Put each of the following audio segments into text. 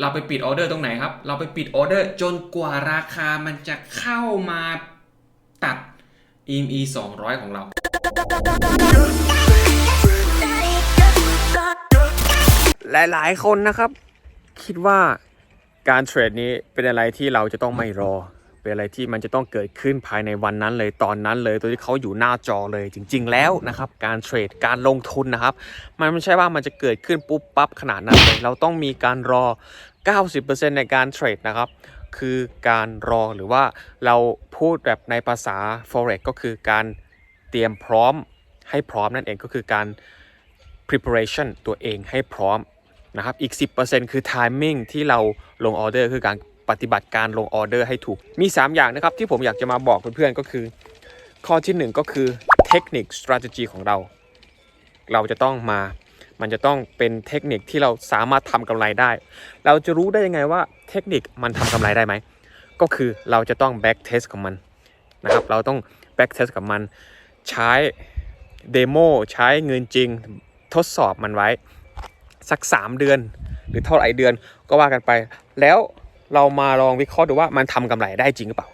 เราไปปิดออเดอร์ตรงไหนครับ เราไปปิดออเดอร์จนกว่าราคามันจะเข้ามาตัด EME 200 ของเรา หลายๆ คนนะครับ คิดว่าการเทรดนี้เป็นอะไรที่เราจะต้องไม่รอ เป็นอะไรที่มันจะต้องเกิดขึ้นภายในวันนั้นเลยตอนนั้นเลยตัวที่เขาอยู่หน้าจอเลยจริง ๆ แล้วนะครับ การเทรดการลงทุนนะครับ มันไม่ใช่ว่ามันจะเกิดขึ้นปุ๊บปั๊บขนาดนั้นเลยเราต้องมีการรอ 90%ในการเทรดนะครับคือการรอหรือว่าเราพูดแบบในภาษา forex ก็คือการเตรียมพร้อมให้พร้อมนั่นเองก็คือการ preparation ตัวเองให้พร้อมนะครับ อีก 10%คือ timing ที่เราลงออเดอร์คือการ ปฏิบัติการลงออเดอร์ให้ถูก มี 3 อย่างนะครับที่ผมอยากจะมาบอกเพื่อนๆก็คือ ข้อที่ 1 ก็คือเทคนิค strategy ของเรา เราจะต้องมา มันจะต้องเป็นเทคนิคที่เราสามารถทำกำไรได้ เราจะรู้ได้ยังไงว่าเทคนิคมันทำกำไรได้ไหม ก็คือเราจะต้อง back test ของมันนะครับ เราต้อง back test กับมัน ใช้เดโมใช้เงินจริงทดสอบมันไว้ สัก 3 เดือน หรือเท่าไหร่เดือนก็ว่ากันไป แล้ว เรามาลองวิเคราะห์ดูว่ามันทำกำไรได้จริงหรือเปล่า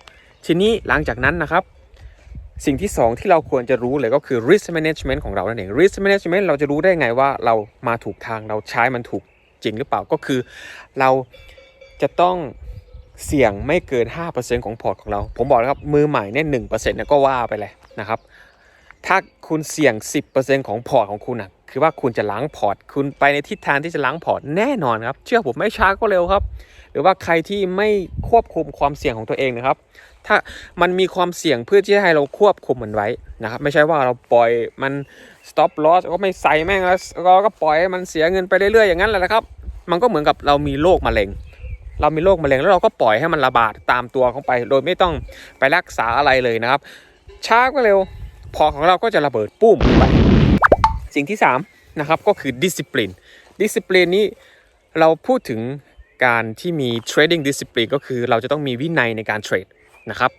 ทีนี้หลังจากนั้นนะครับ สิ่งที่ 2 ที่เราควรจะรู้เลยก็คือ risk management ของเรานั่นเอง risk management เราจะรู้ได้ไงว่าเรามาถูกทางเราใช้มันถูกจริงหรือเปล่าก็คือ เราจะต้องเสี่ยงไม่เกิน 5%ของพอร์ตของเรา ผมบอกแล้วครับมือใหม่เนี่ยหนึ่งเปอร์เซ็นต์ก็ว่าไปเลยนะครับ ถ้าคุณเสี่ยง 10%ของพอร์ตของคุณอะคือว่าคุณจะล้างพอร์ต คุณไปในทิศทางที่จะล้างพอร์ตแน่นอนครับ เชื่อผมไม่ช้าก็เร็วครับ หรือว่าใครที่ไม่ควบคุมความเสี่ยงของตัวเองนะครับ ถ้ามันมีความเสี่ยงเพื่อที่ให้เราควบคุมมันไว้นะครับ ไม่ใช่ว่าเราปล่อยมัน stop loss ก็ไม่ใส่แม่งแล้วก็ก็ปล่อยให้มันเสียเงินไปเรื่อยๆอย่างนั้นแหละนะครับ มันก็เหมือนกับเรามีโรคมะเร็ง เรามีโรคมะเร็งแล้วเราก็ปล่อยให้มันระบาดตามตัวเข้าไป โดยไม่ต้องไปรักษาอะไรเลยนะครับ ช้าก็เร็ว พอของเราก็จะระเบิดปุ้มไปสิ่งที่3นะครับก็คือ discipline discipline นี้เราพูดถึง การที่มี trading discipline ก็คือเราจะต้องมีวินัยในการเทรดนะครับ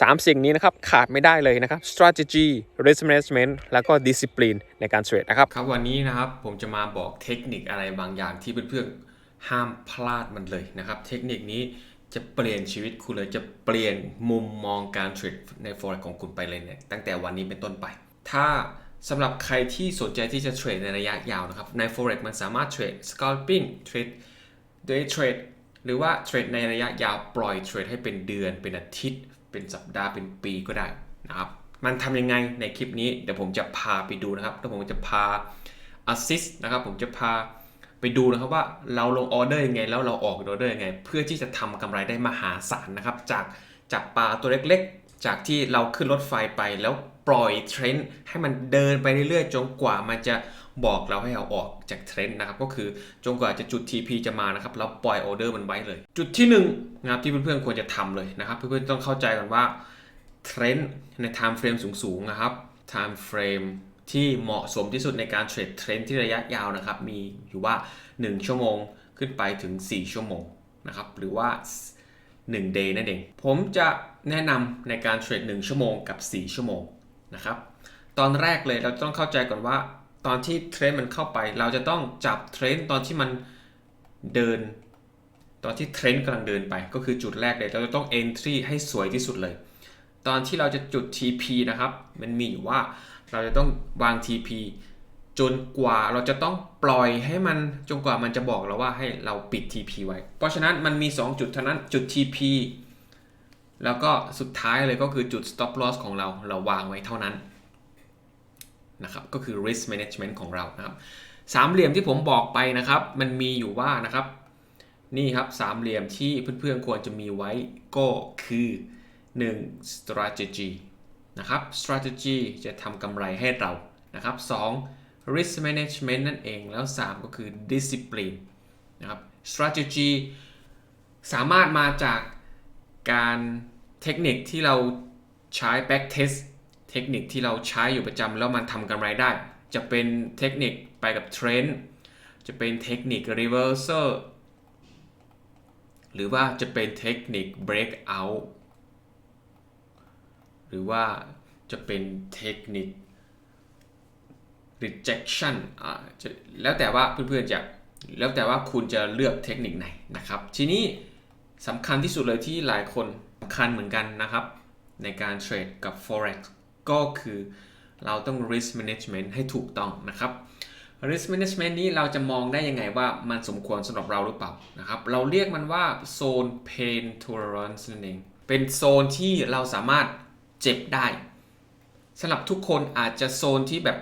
สามสิ่งนี้นะครับขาดไม่ได้เลยนะครับ strategy risk management แล้วก็ discipline ในการเทรดนะครับครับวันนี้นะครับผมจะมาบอกเทคนิคอะไรบางอย่างที่เพื่อนๆห้ามพลาดมันเลยนะครับ เทคนิคนี้จะเปลี่ยนชีวิตคุณเลยจะเปลี่ยนมุมมองการเทรดใน forex ของคุณไปเลยเนี่ยตั้งแต่วันนี้เป็นต้นไป ถ้าสำหรับใครที่สนใจที่จะเทรดในระยะยาวนะครับใน forex มันสามารถเทรด scalping เทรด day trade หรือว่าเทรดในระยะยาวปล่อยเทรดให้เป็นเดือน เป็นอาทิตย์ เป็นสัปดาห์เป็นปีก็ได้นะครับ มันทำยังไงในคลิปนี้ เดี๋ยวผมจะพาไปดูนะครับแล้วผมจะพา assist นะครับ ผมจะพาไปดูนะครับว่าเราลงออเดอร์ยังไง แล้วเราออกออเดอร์ยังไง เพื่อที่จะทำกำไรได้มหาศาลนะครับ จากจากปลาตัวเล็กๆ จากที่เราขึ้นรถไฟไปแล้วปล่อยเทรนด์ให้มันเดินไปเรื่อยๆจนกว่ามันจะ บอกเราให้เอาออกจากเทรนด์นะครับ ก็คือจนกว่าจะจุด TP จะมานะครับเราปล่อยออเดอร์มันไว้เลย จุดที่1นงนะครับที่เพื่อนๆควรจะทำเลยนะครับ เพื่อนๆต้องเข้าใจก่อนว่าเทรนด์ใน time frame สูงๆนะครับ time frame ที่เหมาะสมที่สุดในการเทรดเทรนด์ที่ระยะยาวนะครับ มีอยู่ว่า 1 ชั่วโมงขึ้นไปถึง 4 ชั่วโมงนะครับหรือว่า 1 day นั่นเอง ผมจะแนะนำในการเทรด1ชั่วโมงกับ 4 ชั่วโมงนะครับตอนแรกเลยเราต้องเข้าใจก่อนว่า ตอนที่เทรนด์มันเข้าไป เราจะต้องจับเทรนด์ตอนที่มันเดิน ตอนที่เทรนด์กำลังเดินไป ก็คือจุดแรกเลยเราจะต้อง entry ให้สวยที่สุดเลย ตอนที่เราจะจุด TP นะครับ มันมีอยู่ว่าเราจะต้องวาง TP จนกว่าเราจะต้องปล่อยให้มันจนกว่ามันจะบอกเราว่าให้เราปิด TP ไว้ เพราะฉะนั้นมันมี 2 จุดเท่านั้นจุด TP แล้วก็สุดท้ายเลยก็คือจุด stop loss ของเราเราวางไว้เท่านั้น นะครับก็คือ risk management ของเรานะครับสามเหลี่ยมที่ผมบอกไปนะครับ มันมีอยู่ว่านะครับนี่ครับสามเหลี่ยมที่เพื่อนๆควรจะมีไว้ก็คือ 1. strategy นะครับ strategy จะทำกำไรให้เรานะครับ 2. risk management นั่นเองแล้ว 3 ก็คือ discipline นะครับ strategy สามารถมาจากการเทคนิคที่เราใช้ back test เทคนิคที่เราใช้อยู่ประจำแล้วมันทำกำไรได้ จะเป็นเทคนิคไปกับเทรนด์จะเป็นเทคนิค reversal หรือว่าจะเป็นเทคนิค breakout หรือว่าจะเป็นเทคนิค rejection อ่าจะแล้วแต่ว่าเพื่อนๆจะแล้วแต่ว่าคุณจะเลือกเทคนิคไหนนะครับ ทีนี้สำคัญที่สุดเลยที่หลายคนสำคัญเหมือนกันนะครับ ในการเทรดกับ forex ก็คือเราต้อง risk management ให้ถูกต้องนะครับ risk management นี้เราจะมองได้ยังไงว่ามันสมควรสำหรับเราหรือเปล่านะครับ เราเรียกมันว่าโซน pain tolerance นั่นเอง เป็นโซนที่เราสามารถเจ็บได้สำหรับทุกคนอาจจะโซนที่แบบ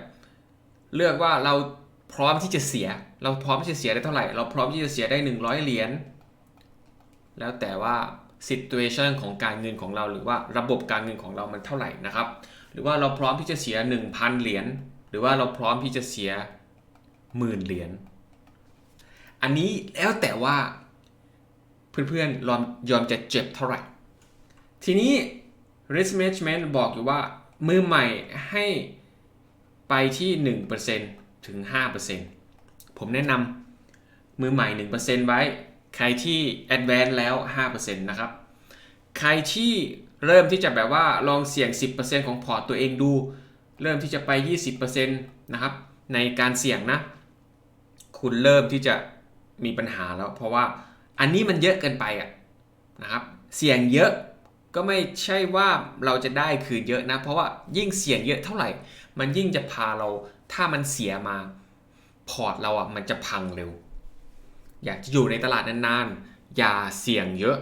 เลือกว่าเราพร้อมที่จะเสีย เราพร้อมที่จะเสียได้เท่าไหร่ เราพร้อมที่จะเสียได้ 100 เหรียญ แล้วแต่ว่า situation ของการเงินของเราหรือว่าระบบการเงินของเรามันเท่าไหร่นะครับ หรือว่าเราพร้อมที่จะเสีย 1,000 เหรียญหรือว่าเราพร้อมที่จะเสียหมื่นเหรียญอันนี้แล้วแต่ว่าเพื่อนๆยอมยอมจะเจ็บเท่าไหร่ ทีนี้ risk management บอกอยู่ว่ามือใหม่ให้ไปที่ 1%ถึง 5%ผมแนะนำมือใหม่ 1%ไว้ ใครที่ advance แล้ว 5%นะครับ ใครที่ เริ่มที่จะแบบว่าลองเสี่ยง 10%ของพอร์ตตัวเองดู เริ่มที่จะไป 20%นะครับ ในการเสี่ยงนะ คุณเริ่มที่จะมีปัญหาแล้ว เพราะว่าอันนี้มันเยอะเกินไปอะนะครับ เสี่ยงเยอะก็ไม่ใช่ว่าเราจะได้คืนเยอะนะ เพราะว่ายิ่งเสี่ยงเยอะเท่าไหร่ มันยิ่งจะพาเราถ้ามันเสียมาพอร์ตเราอะมันจะพังเร็ว อยากจะอยู่ในตลาดนานๆ อย่าเสี่ยงเยอะ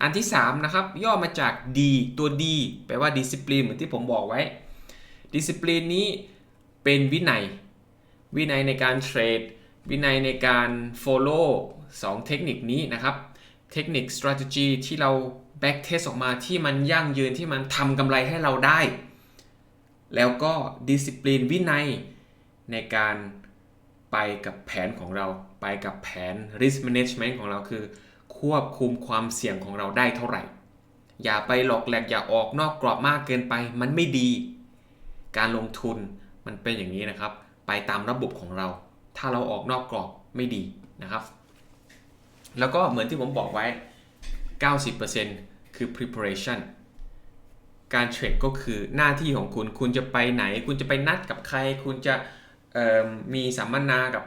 อันที่3นะครับย่อมาจาก D ตัว D แปลว่า discipline เหมือนที่ผมบอกไว้ discipline นี้เป็นวินัย วินัยในการเทรด วินัยในการ follow 2 เทคนิคนี้นะครับ เทคนิค strategy ที่เรา back test ออกมาที่มันยั่งยืนที่มันทำกำไรให้เราได้ แล้วก็ discipline วินัยในการไปกับแผนของเรา ไปกับแผน risk management ของเราคือ ควบคุมความเสี่ยงของเราได้เท่าไหร่ อย่าไปหลอกแหลกอย่าออกนอกกรอบมากเกินไป มันไม่ดี การลงทุนมันเป็นอย่างนี้นะครับ ไปตามระบบของเรา ถ้าเราออกนอกกรอบไม่ดีนะครับ แล้วก็เหมือนที่ผมบอกไว้ 90%คือ preparation การเทรดก็คือหน้าที่ของคุณ คุณจะไปไหน คุณจะไปนัดกับใคร คุณจะมีสัมมนากับ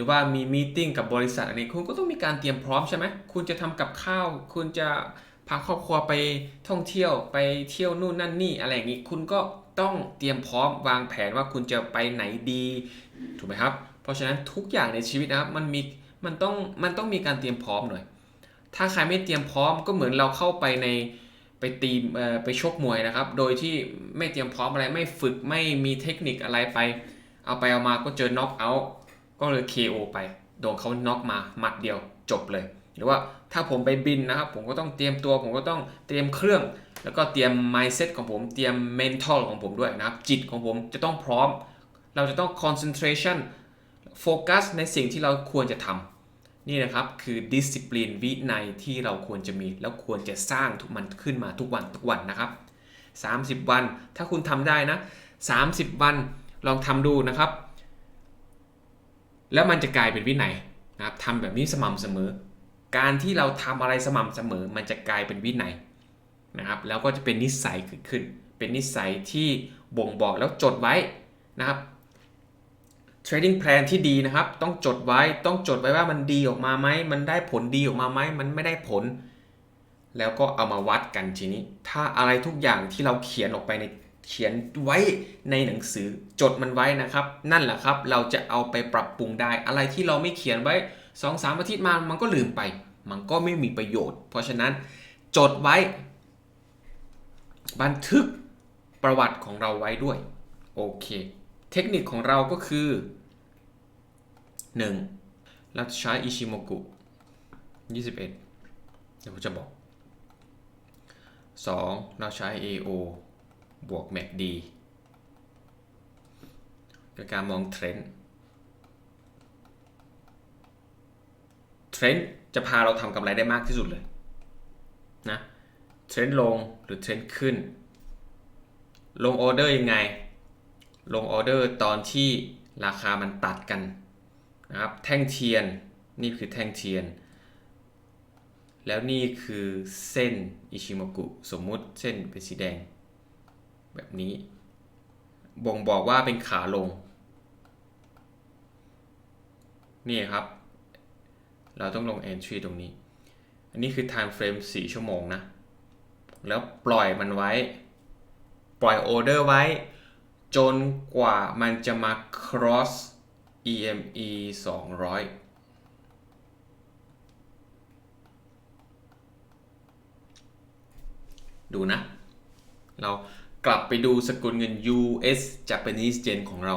รือว่ามีมีติ้งกับบริษัทอันนี้คุณก็ต้องมีการเตรียมพร้อมใช่ไหมคุณจะทำกับข้าว คุณจะพาครอบครัวไปท่องเที่ยวไปเที่ยวนู่นนั่นนี่อะไรอย่างนี้คุณก็ต้องเตรียมพร้อมวางแผนว่าคุณจะไปไหนดีถูกไหมครับ เพราะฉะนั้นทุกอย่างในชีวิตนะครับมันมีมันต้องมันต้องมีการเตรียมพร้อมหน่อย ถ้าใครไม่เตรียมพร้อมก็เหมือนเราเข้าไปในไปตีไปชกมวยนะครับ โดยที่ไม่เตรียมพร้อมอะไรไม่ฝึกไม่มีเทคนิคอะไรไป เอาไปเอามาก็เจอน็อกเอาท์ ก็เลย KO ไป โดนเขาน็อกมาหมัดเดียวจบเลย หรือว่าถ้าผมไปบินนะครับ ผมก็ต้องเตรียมตัว ผมก็ต้องเตรียมเครื่อง แล้วก็เตรียม mindset ของผมเตรียม mental ของผมด้วยนะครับ จิตของผมจะต้องพร้อม เราจะต้อง concentration โฟกัสในสิ่งที่เราควรจะทำนี่นะครับคือ discipline วินัยที่เราควรจะมี แล้วควรจะสร้างทุกมันขึ้นมาทุกวันทุกวันนะครับ 30 วันถ้าคุณทำได้นะ 30 วันลองทำดูนะครับ แล้วมันจะกลายเป็นวินัยนะครับทำแบบนี้สม่ำเสมอ การที่เราทำอะไรสม่ำเสมอ มันจะกลายเป็นวินัยนะครับ แล้วก็จะเป็นนิสัยเกิดขึ้น เป็นนิสัยที่บ่งบอกแล้วจดไว้นะครับ trading plan ที่ดีนะครับ ต้องจดไว้ต้องจดไว้ว่ามันดีออกมาไหมมันได้ผลดีออกมาไหมมันไม่ได้ผล แล้วก็เอามาวัดกันทีนี้ ถ้าอะไรทุกอย่างที่เราเขียนออกไปใน เขียนไว้ในหนังสือจดมันไว้นะครับ นั่นแหละครับเราจะเอาไปปรับปรุงได้ อะไรที่เราไม่เขียนไว้2อสามอาทิตย์มามันก็ลืมไป มันก็ไม่มีประโยชน์ เพราะฉะนั้นจดไว้ บันทึกประวัติของเราไว้ด้วยโอเค เทคนิคของเราก็คือ 1. เราใช้อิชิโมกุ21 เดี๋ยวผมจะบอก 2. เราใช้ AO บวก MACD กับการมองเทรนด์เทรนด์จะพาเราทำกำไรได้มากที่สุดเลยนะเทรนด์ลงหรือเทรนด์ขึ้น ลงออเดอร์ยังไง ลงออเดอร์ตอนที่ราคามันตัดกันนะครับแท่งเทียนนี่คือแท่งเทียน แล้วนี่คือเส้นอิชิโมกุสมมุติเส้นเป็นสีแดง แบบนี้ บ่งบอกว่าเป็นขาลง นี่ครับ เราต้องลง entry ตรงนี้ อันนี้คือ time frame 4 ชั่วโมงนะ แล้วปล่อยมันไว้ ปล่อย order ไว้ จนกว่ามันจะมา cross EME 200ดูนะ เรา กลับไปดูสกุลเงิน US Japanese Yen ของเรา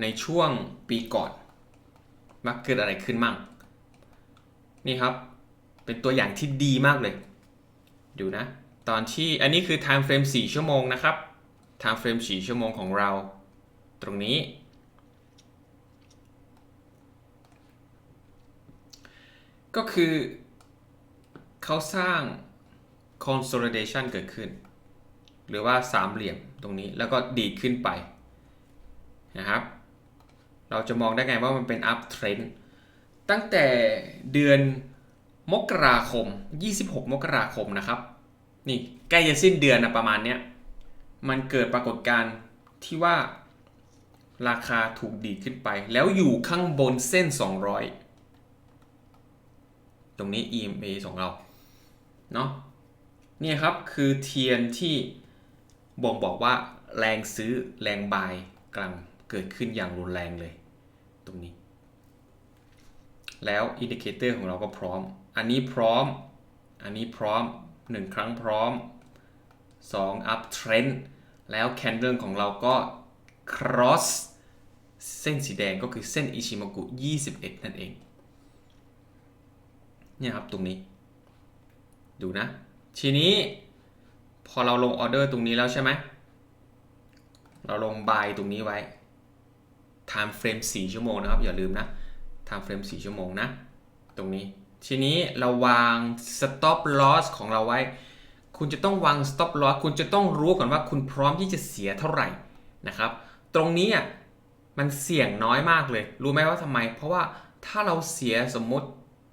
ในช่วงปีก่อน มักเกิดอะไรขึ้นมั่ง นี่ครับ เป็นตัวอย่างที่ดีมากเลย ดูนะ ตอนที่อันนี้คือ time frame 4 ชั่วโมงนะครับ time frame 4 ชั่วโมงของเรา ตรงนี้ ก็คือเขาสร้าง consolidation เกิดขึ้น หรือว่าสามเหลี่ยมตรงนี้แล้วก็ดีดขึ้นไปนะครับ เราจะมองได้ไงว่ามันเป็น up trend ตั้งแต่เดือนมกราคม 26 มกราคมนะครับ นี่ใกล้จะสิ้นเดือนนะประมาณเนี้ย มันเกิดปรากฏการณ์ที่ว่าราคาถูกดีดขึ้นไป แล้วอยู่ข้างบนเส้น 200 ตรงนี้ EMA ของเรา เนาะนี่ครับคือเทียนที่ บ่งบอกว่าแรงซื้อแรงบายกำลังเกิดขึ้นอย่างรุนแรงเลย ตรงนี้ แล้วอินดิเคเตอร์ของเราก็พร้อม อันนี้พร้อม อันนี้พร้อม 1 ครั้งพร้อม 2 up trend แล้วแคนเดิลของเราก็ cross เส้นสีแดงก็คือเส้นอิชิมากุ 21 นั่นเอง เนี่ยครับตรงนี้ ดูนะ ทีนี้ พอเราลงออเดอร์ตรงนี้แล้วใช่ไหม เราลงบายตรงนี้ไว้ time frame 4 ชั่วโมงนะครับ อย่าลืมนะ time frame 4 ชั่วโมงนะ ตรงนี้ ทีนี้เราวาง stop loss ของเราไว้ คุณจะต้องวาง stop loss คุณจะต้องรู้ก่อนว่าคุณพร้อมที่จะเสียเท่าไหร่นะครับ ตรงนี้อะมันเสี่ยงน้อยมากเลย รู้ไหมว่าทำไม เพราะว่าถ้าเราเสียสมมติ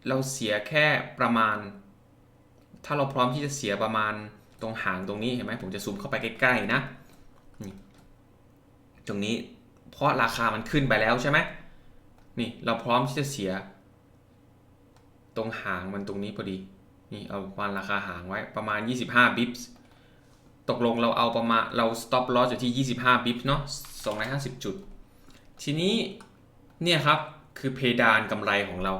เราเสียแค่ประมาณ ถ้าเราพร้อมที่จะเสียประมาณ รงหางตรงนี้เห็นไหมผมจะซูมเข้าไปใกล้ๆนะตรงนี้เพราะราคามันขึ้นไปแล้วใช่ไหมนี่เราพร้อมที่จะเสีย ตรงหางมันตรงนี้พอดีนี่เอาวันราคาหางไว้ประมาณ 25บิปส์ตกลงเราเอาประมาณเรา stop loss อยู่ที่ 25บิปส์เนาะ250 จุด ทีนี้เนี่ยครับคือเพดานกำไรของเรา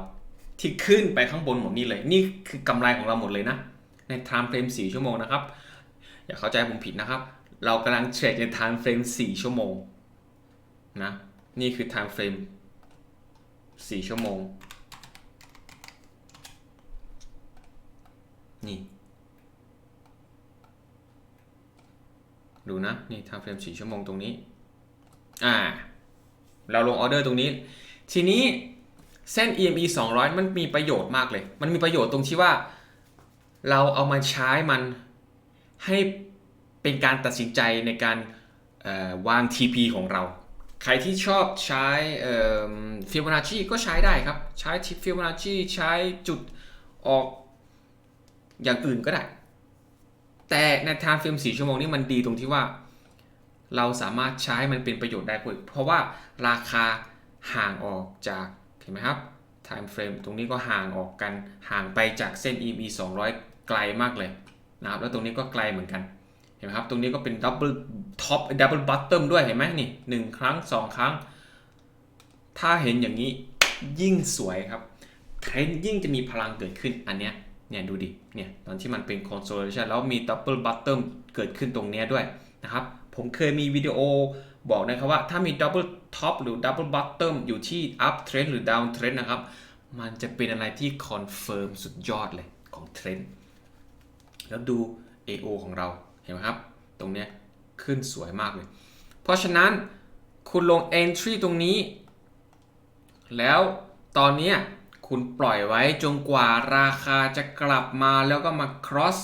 ที่ขึ้นไปข้างบนหมดนี่เลย นี่คือกำไรของเราหมดเลยนะ ใน time frame 4 ชั่วโมงนะครับ อย่าเข้าใจผมผิดนะครับ เรากำลังเทรดใน time frame 4 ชั่วโมงนะนี่คือ time frame 4 ชั่วโมง นี่ ดูนะ นี่ time frame 4 ชั่วโมงตรงนี้ อ่า เราลงออเดอร์ตรงนี้ ทีนี้เส้น EME 200 มันมีประโยชน์มากเลย มันมีประโยชน์ตรงที่ว่า เราเอามาใช้มันให้เป็นการตัดสินใจในการวาง TP ของเรา ใครที่ชอบใช้ฟิโบนัชชีก็ใช้ได้ครับ ใช้ทิปฟิโบนัชชีใช้จุดออกอย่างอื่นก็ได้ แต่ใน time frame 4ชั่วโมงนี้มันดีตรงที่ว่า เราสามารถใช้มันเป็นประโยชน์ได้เพราะว่าราคาห่างออกจากเห็นไหมครับ time frame ตรงนี้ก็ห่างออกกันห่างไปจากเส้น EME 200 ไกลมากเลยนะครับแล้วตรงนี้ก็ไกลเหมือนกันเห็นไหมครับตรงนี้ก็เป็น double top double bottom ด้วยเห็นไหมนี่หนึ่งครั้ง2ครั้ง ถ้าเห็นอย่างนี้ยิ่งสวยครับเทรนด์ยิ่งจะมีพลังเกิดขึ้นอันเนี้ยเนี่ยดูดิเนี่ยตอนที่มันเป็น consolidation แล้วมี double bottom เกิดขึ้นตรงเนี้ยด้วยนะครับผมเคยมีวิดีโอบอกนะครับว่าถ้ามี double top หรือ double bottom อยู่ที่ up trend หรือ down trend นะครับมันจะเป็นอะไรที่ confirm สุดยอดเลยของเทรนด์ แล้วดู AO ของเราเห็นไหมครับ ตรงเนี้ยขึ้นสวยมากเลย เพราะฉะนั้นคุณลง entry ตรงนี้ แล้วตอนนี้คุณปล่อยไว้จนกว่าราคาจะกลับมาแล้วก็มา cross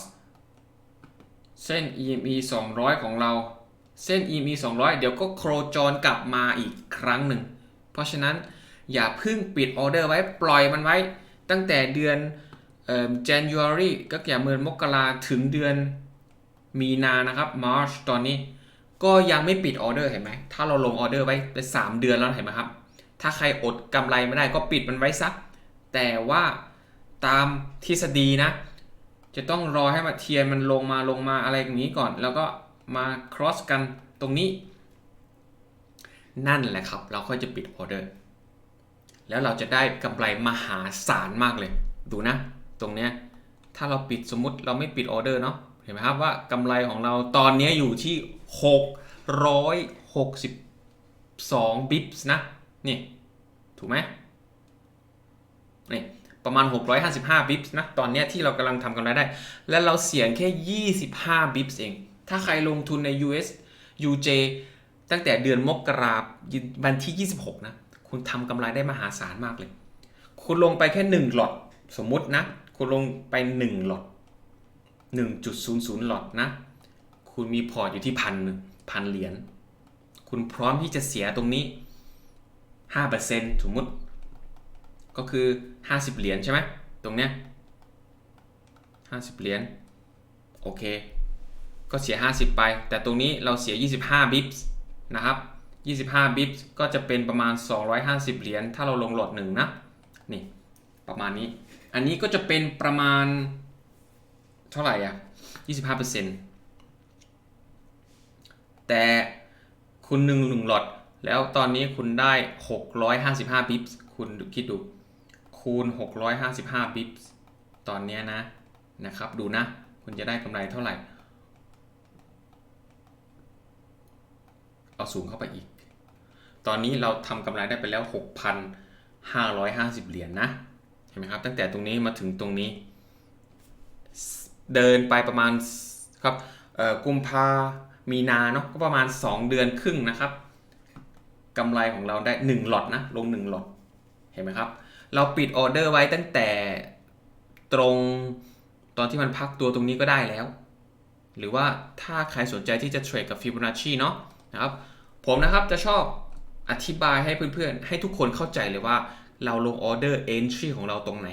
เส้น EME 200 ของเรา เส้น EME 200 เดี๋ยวก็โครจรกลับมาอีกครั้งหนึ่ง เพราะฉะนั้นอย่าเพิ่งปิดออเดอร์ไว้ปล่อยมันไว้ ตั้งแต่เดือน January ก็อย่าเมือนมกราถึงเดือนมีนานะครับ March ตอนนี้ก็ยังไม่ปิดออเดอร์เห็นไหม ถ้าเราลงออเดอร์ไว้ไป3เดือนแล้วเห็นไหมครับ ถ้าใครอดกำไรไม่ได้ก็ปิดมันไว้ซักแต่ว่าตามทฤษฎีนะ จะต้องรอให้มาเทียนมันลงมาลงมาอะไรอย่างนี้ก่อน แล้วก็มา cross กันตรงนี้ นั่นแหละครับ เราค่อยจะปิดออเดอร์ แล้วเราจะได้กำไรมหาศาลมากเลย ดูนะ ตรงเนี้ยถ้าเราปิดสมมติเราไม่ปิดออเดอร์เนาะเห็นไหมครับว่ากำไรของเราตอนนี้อยู่ที่ 662 บิปส์นะ นี่ ถูกไหมนี่ประมาณ 655 บิปส์นะ ตอนเนี้ยที่เรากำลังทำกำไรได้ และเราเสี่ยงแค่ 25 บิปส์เอง ถ้าใครลงทุนใน US UJ ตั้งแต่เดือนมกราคมวันที่ 26 นะ คุณทำกำไรได้มหาศาลมากเลย คุณลงไปแค่ 1 หลอดสมมุตินะ คุณลงไป 1 หลอด1.00 หลอดนะ คุณมีพอร์ตอยู่ที่พันพันเหรียญ คุณพร้อมที่จะเสียตรงนี้ 5%สมมุติ ก็คือ 50 เหรียญใช่ไหม ตรงเนี้ย50 เหรียญ โอเค ก็เสีย 50 ไป แต่ตรงนี้เราเสีย 25 บิปส์นะครับ 25 บิปส์ก็จะเป็นประมาณ 250 เหรียญ ถ้าเราลงหลอดหนึ่งนะ นี่ ประมาณนี้ อันนี้ก็จะเป็นประมาณเท่าไหร่อะ25%แต่คุณหนึ่งหนึ่งหลอดแล้วตอนนี้คุณได้ 655บิปส์คุณคิดดู คูณ 655บิปส์ตอนเนี้ยนะนะครับ ดูนะ คุณจะได้กำไรเท่าไหร่ เอาสูงเข้าไปอีก ตอนนี้เราทำกำไรได้ไปแล้ว 6,550 เหรียญนนะ เห็นไหมครับ ตั้งแต่ตรงนี้มาถึงตรงนี้ เดินไปประมาณครับกุมภามีนาเนาะก็ประมาณ 2 เดือนครึ่งนะครับกำไรของเราได้ 1 หลอดนะ ลง 1 หลอดเห็นไหมครับ เราปิดออเดอร์ไว้ตั้งแต่ตรงตอนที่มันพักตัวตรงนี้ก็ได้แล้ว หรือว่าถ้าใครสนใจที่จะเทรดกับฟิโบนัชชีเนาะนะครับ ผมนะครับจะชอบอธิบายให้เพื่อนๆ ให้ทุกคนเข้าใจเลยว่า เราลงออเดอร์ entry ของเราตรงไหน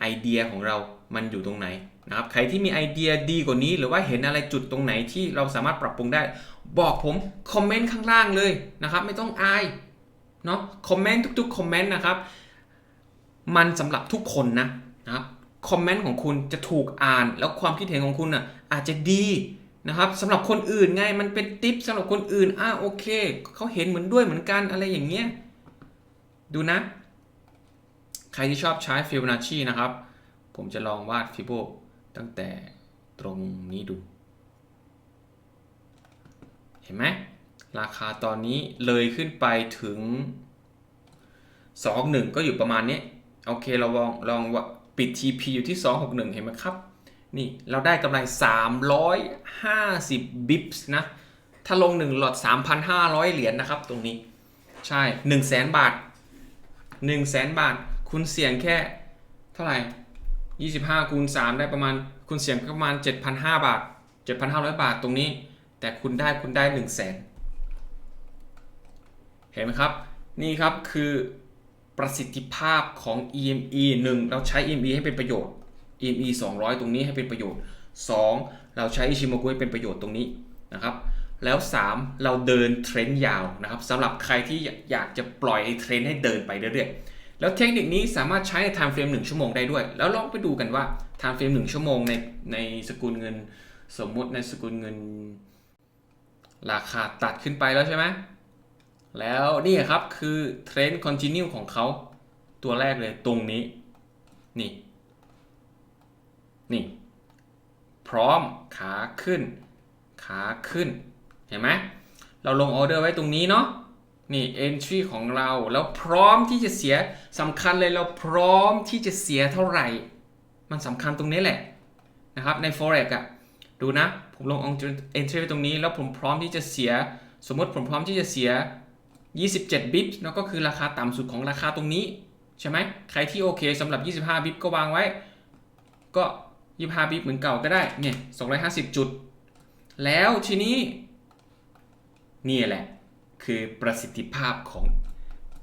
ไอเดียของเรามันอยู่ตรงไหนนะครับใครที่มีไอเดียดีกว่านี้ หรือว่าเห็นอะไรจุดตรงไหนที่เราสามารถปรับปรุงได้ บอกผมคอมเมนต์ข้างล่างเลยนะครับไม่ต้องอายเนาะคอมเมนต์ทุกๆคอมเมนต์นะครับมันสำหรับทุกคนนะนะครับคอมเมนต์ของคุณจะถูกอ่านแล้วความคิดเห็นของคุณอะอาจจะดีนะครับสำหรับคนอื่นไงมันเป็นทิปสำหรับคนอื่นอ่าโอเคเขาเห็นเหมือนด้วยเหมือนกันอะไรอย่างเงี้ยดูนะ ใครที่ชอบใช้ฟิโบนัชชีนะครับ ผมจะลองวาดฟิโบตั้งแต่ตรงนี้ดู เห็นไหม ราคาตอนนี้เลยขึ้นไปถึง 21 ก็อยู่ประมาณนี้ โอเคเราลองลองว่าปิด TP อยู่ที่ 261 เห็นไหมครับ นี่เราได้กำไร 350 บิปส์นะ ถ้าลง 1 หลอด 3,500 เหรียญนะครับตรงนี้ ใช่ 1 0 0 0 0 0 บาท 1 0 0 0 0 0 บาท คุณเสี่ยงแค่เท่าไหร่ 25คูณ3ได้ประมาณ คุณเสี่ยงประมาณ 7,500 บาท 7,500 บาทตรงนี้ แต่คุณได้คุณได้ 1 0 0 0 0 0เห็นไหมครับ นี่ครับคือประสิทธิภาพของ EME 1 เราใช้ EME ให้เป็นประโยชน์ EME 200 ตรงนี้ให้เป็นประโยชน์ 2 เราใช้อิชิโมกุให้เป็นประโยชน์ตรงนี้นะครับ แล้ว 3 เราเดินเทรนด์ยาวนะครับสำหรับใครที่อยากจะปล่อยเทรนด์ให้เดินไปเรื่อยๆ แล้วเทคนิคนี้สามารถใช้ใน time frame 1ชั่วโมงได้ด้วย แล้วลองไปดูกันว่า time frame 1ชั่วโมงในในสกุลเงิน สมมุติในสกุลเงิน ราคาตัดขึ้นไปแล้วใช่ไหมแล้วนี่ครับคือเทรนด์คอนติเนียของเขาตัวแรกเลยตรงนี้ นี่ นี่ พร้อมขาขึ้น ขาขึ้น เห็นไหมเราลงออเดอร์ไว้ตรงนี้เนาะ นี่ entry ของเราแล้วพร้อมที่จะเสียสำคัญเลยเราพร้อมที่จะเสียเท่าไหร่ มันสำคัญตรงนี้แหละนะครับใน forex อะดูนะ ผมลง entry ไว้ตรงนี้ แล้วผมพร้อมที่จะเสีย สมมติผมพร้อมที่จะเสีย 27 บิปแล้วก็คือราคาต่ำสุดของราคาตรงนี้ ใช่ไหมใครที่โอเคสำหรับ 25 บิปก็วางไว้ ก็ 25 บิปเหมือนเก่าก็ได้เนี่ย250 จุด แล้วทีนี้นี่แหละ คือประสิทธิภาพของ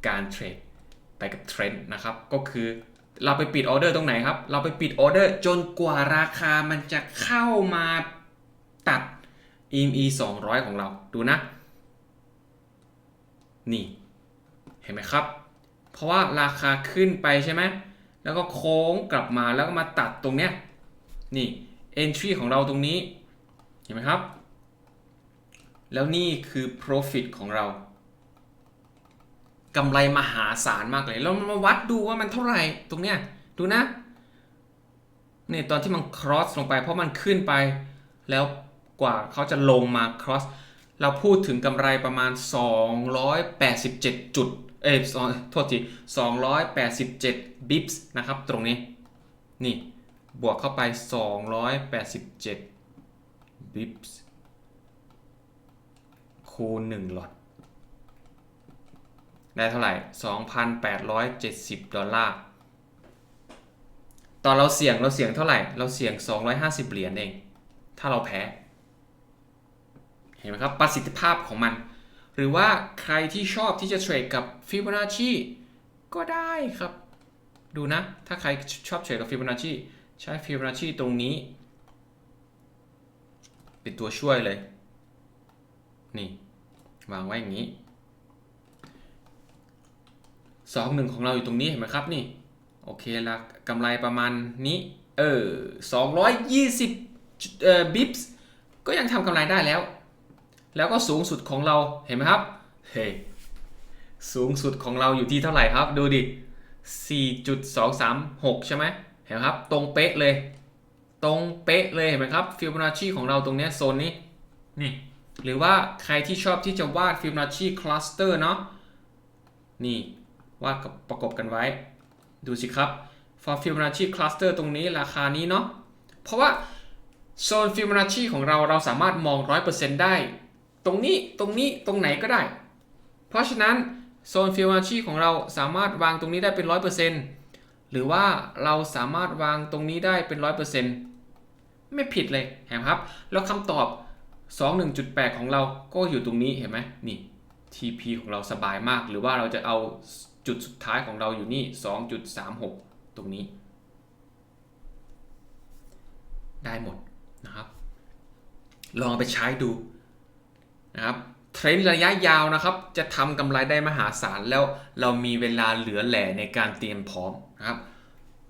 การเทรดไปกับเทรนด์นะครับ ก็คือเราไปปิดออเดอร์ตรงไหนครับ เราไปปิดออเดอร์จนกว่าราคามันจะเข้ามาตัด EME 200 ของเราดูนะ นี่ เห็นไหมครับ เพราะว่าราคาขึ้นไปใช่ไหมแล้วก็โค้งกลับมาแล้วก็มาตัดตรงเนี้ยนี่ entry ของเราตรงนี้ เห็นไหมครับ แล้วนี่คือ profit ของเรากำไรมหาศาลมากเลยเรามาวัดดูว่ามันเท่าไหร่ตรงเนี้ยดูนะเนี่ยตอนที่มัน cross ลงไป เพราะมันขึ้นไป แล้วกว่าเขาจะลงมา cross เราพูดถึงกำไรประมาณ 287 จุด เอ้ยสองโทษที287 bips นะครับตรงนี้ นี่ บวกเข้าไป 287 bips คูณ1หลอด ได้เท่าไหร่ 2,870 ดอลลาร์ ตอนเราเสี่ยงเราเสี่ยงเท่าไหร่ เราเสี่ยง 250 เหรียญเอง ถ้าเราแพ้ เห็นไหมครับ ประสิทธิภาพของมัน หรือว่าใครที่ชอบที่จะเทรดกับฟิโบนัชชีก็ได้ครับ ดูนะ ถ้าใครชอบเทรดกับฟิโบนัชชีใช้ฟิโบนัชชีตรงนี้ เป็นตัวช่วยเลย นี่ วางไว้อย่างนี้สองหนึ่งของเราอยู่ตรงนี้เห็นไหมครับนี่ โอเคละกำไรประมาณนี้เออสองร้อยยี่สิบเอ่อบิปส์ก็ยังทำกำไรได้แล้ว แล้วก็สูงสุดของเราเห็นไหมครับเฮ้สูงสุดของเราอยู่ที่เท่าไหร่ครับ ดูดิ 4.236 ใช่ไหมเห็นไหมครับ ตรงเป๊ะเลย ตรงเป๊ะเลยเห็นไหมครับฟิโบนัชชีของเราตรงเนี้ยโซนนี้ นี่ หรือว่าใครที่ชอบที่จะวาดฟิโบนัชชีคลัสเตอร์เนาะนี่วาดกับประกบกันไว้ ดูสิครับ for Fibonacci cluster ตรงนี้ราคานี้เนาะเพราะว่าโซน Fibonacci ของเราเราสามารถมอง 100%ได้ ตรงนี้ตรงนี้ตรงไหนก็ได้ เพราะฉะนั้นโซน Fibonacci ของเราสามารถวางตรงนี้ได้เป็น 100%หรือว่าเราสามารถวางตรงนี้ได้เป็น 100%ไม่ผิดเลยเห็นไหมครับ แล้วคำตอบ 21.8 ของเราก็อยู่ตรงนี้เห็นไหมนี่ TP ของเราสบายมาก หรือว่าเราจะเอาจุดสุดท้ายของเราอยู่นี่ 2.36 ตรงนี้ ได้หมดนะครับ ลองไปใช้ดูนะครับเทรนด์ระยะยาวนะครับ จะทำกำไรได้มหาศาลแล้วเรามีเวลาเหลือแหล่ในการเตรียมพร้อมนะครับ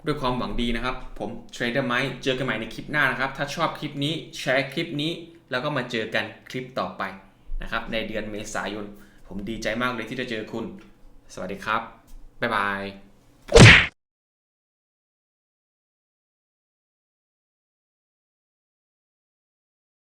ด้วยความหวังดีนะครับ ผมเทรดเดอร์ไมเจอกันใหม่ในคลิปหน้านะครับ ถ้าชอบคลิปนี้แชร์คลิปนี้ แล้วก็มาเจอกันคลิปต่อไปนะครับ ในเดือนเมษายน ผมดีใจมากเลยที่จะเจอคุณ สวัสดีครับ บ๊ายบาย